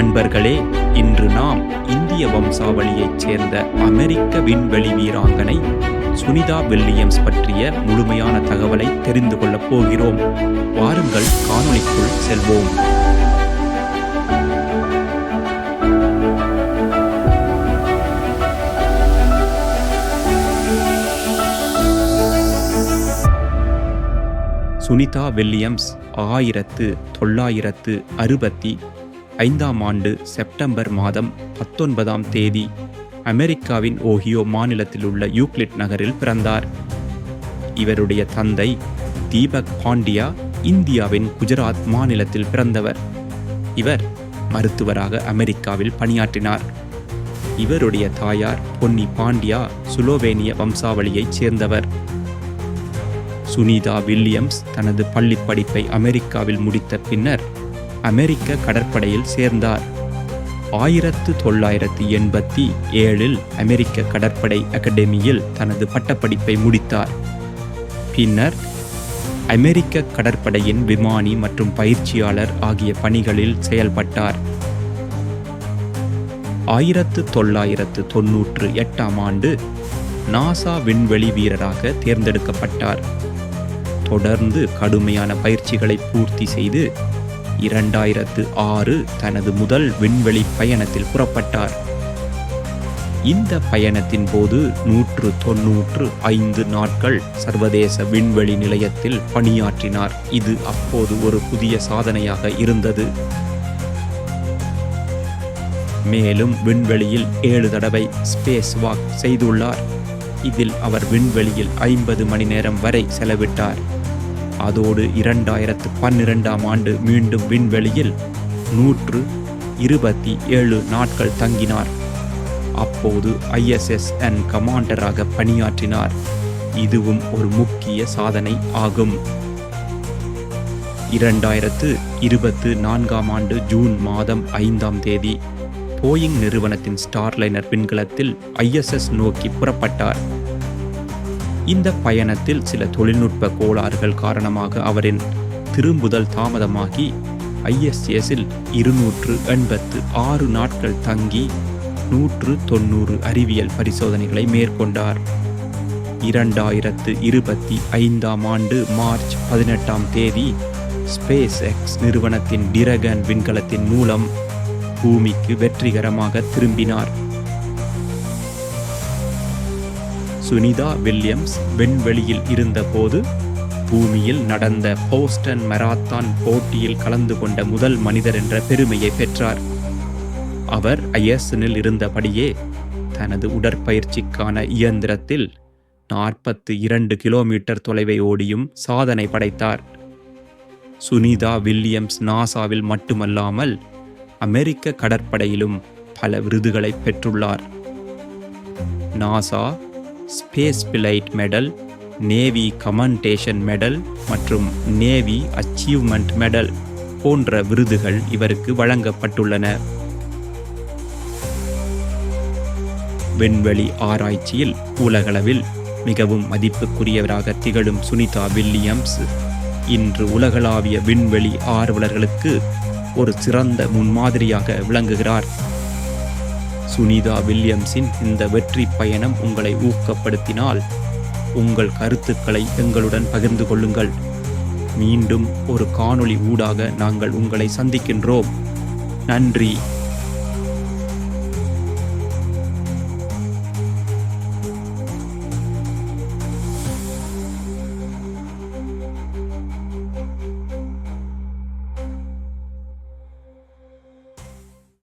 நண்பர்களே இன்று நாம் இந்திய வம்சாவளியைச் சேர்ந்த அமெரிக்க விண்வெளி வீராங்கனை சுனிதா வில்லியம்ஸ் பற்றிய முழுமையான தகவலை தெரிந்து கொள்ளப் போகிறோம். வாருங்கள் காணொளிக்குள் செல்வோம். சுனிதா வில்லியம்ஸ் ஆயிரத்து தொள்ளாயிரத்து அறுபத்தி ஐந்தாம் ஆண்டு செப்டம்பர் மாதம் பத்தொன்பதாம் தேதி அமெரிக்காவின் ஓஹியோ மாநிலத்தில் உள்ள யூக்ளிட் நகரில் பிறந்தார். இவருடைய தந்தை தீபக் பாண்டியா இந்தியாவின் குஜராத் மாநிலத்தில் பிறந்தவர். இவர் மருத்துவராக அமெரிக்காவில் பணியாற்றினார். இவருடைய தாயார் பொன்னி பாண்டியா சுலோவேனிய வம்சாவளியைச் சேர்ந்தவர். சுனிதா வில்லியம்ஸ் தனது பள்ளிப் படிப்பை அமெரிக்காவில் முடித்த பின்னர் அமெரிக்க கடற்படையில் சேர்ந்தார். ஆயிரத்து தொள்ளாயிரத்து எண்பத்தி ஏழில் அமெரிக்க கடற்படை அகாடமியில் தனது பட்டப்படிப்பை முடித்தார். பின்னர் அமெரிக்க கடற்படையின் விமானி மற்றும் பயிற்சியாளர் ஆகிய பணிகளில் செயல்பட்டார். ஆயிரத்து தொள்ளாயிரத்து தொன்னூற்று எட்டாம் ஆண்டு நாசா விண்வெளி வீரராக தேர்ந்தெடுக்கப்பட்டார். தொடர்ந்து கடுமையான பயிற்சிகளை பூர்த்தி செய்து இரண்டாயிரத்து ஆறு தனது முதல் விண்வெளி பயணத்தில் புறப்பட்டார். இந்த பயணத்தின் போது நூற்று தொன்னூற்று ஐந்து நாட்கள் சர்வதேச விண்வெளி நிலையத்தில் பணியாற்றினார். இது அப்போது ஒரு புதிய சாதனையாக இருந்தது. மேலும் விண்வெளியில் ஏழு தடவை ஸ்பேஸ் வாக் செய்துள்ளார். இதில் அவர் விண்வெளியில் ஐம்பது மணி நேரம் வரை செலவிட்டார். அதோடு இரண்டாயிரத்து பன்னிரெண்டாம் ஆண்டு மீண்டும் விண்வெளியில் நூற்று இருபத்தி ஏழு நாட்கள் தங்கினார். அப்போது ஐஎஸ்எஸ்என் கமாண்டராக பணியாற்றினார். இதுவும் ஒரு முக்கிய சாதனை ஆகும். இரண்டாயிரத்து இருபத்து நான்காம் ஆண்டு ஜூன் மாதம் ஐந்தாம் தேதி போயிங் நிறுவனத்தின் ஸ்டார்லைனர் விண்கலத்தில் ஐஎஸ்எஸ் நோக்கி புறப்பட்டார். இந்த பயணத்தில் சில தொழில்நுட்ப கோளாறுகள் காரணமாக அவரின் திரும்புதல் தாமதமாகி ஐஎஸ்எஸில் இருநூற்று எண்பத்து ஆறு நாட்கள் தங்கி நூற்று தொண்ணூறு அறிவியல் பரிசோதனைகளை மேற்கொண்டார். இரண்டாயிரத்து இருபத்தி ஐந்தாம் ஆண்டு மார்ச் பதினெட்டாம் தேதி ஸ்பேஸ் எக்ஸ் நிறுவனத்தின் டிரகன் விண்கலத்தின் மூலம் பூமிக்கு வெற்றிகரமாக திரும்பினார். சுனிதா வில்லியம்ஸ் விண்வெளியில் இருந்தபோது பூமியில் நடந்த போஸ்டன் மராத்தான் போட்டியில் கலந்து கொண்ட முதல் மனிதர் என்ற பெருமையை பெற்றார். அவர் ஐஎஸ்எனில் இருந்தபடியே தனது உடற்பயிற்சிக்கான இயந்திரத்தில் நாற்பத்து இரண்டு கிலோமீட்டர் தொலைவை ஓடியும் சாதனை படைத்தார். சுனிதா வில்லியம்ஸ் நாசாவில் மட்டுமல்லாமல் அமெரிக்க கடற்படையிலும் பல விருதுகளை பெற்றுள்ளார். NASA space flight medal navy commendation medal மற்றும் நேவி அச்சீவ்மெண்ட் மெடல் போன்ற விருதுகள் இவருக்கு வழங்கப்பட்டுள்ளன. விண்வெளி ஆராய்ச்சியில் உலகளவில் மிகவும் மதிப்புக்குரியவராக திகழும் சுனிதா வில்லியம்ஸ் இன்று உலகளாவிய விண்வெளி ஆர்வலர்களுக்கு ஒரு சிறந்த முன்மாதிரியாக விளங்குகிறார். சுனிதா வில்லியம்ஸின் இந்த வெற்றி பயணம் உங்களை ஊக்கப்படுத்தினால் உங்கள் கருத்துக்களை எங்களுடன் பகிர்ந்து கொள்ளுங்கள். மீண்டும் ஒரு காணொளி ஊடாக நாங்கள் உங்களை சந்திக்கின்றோம். நன்றி.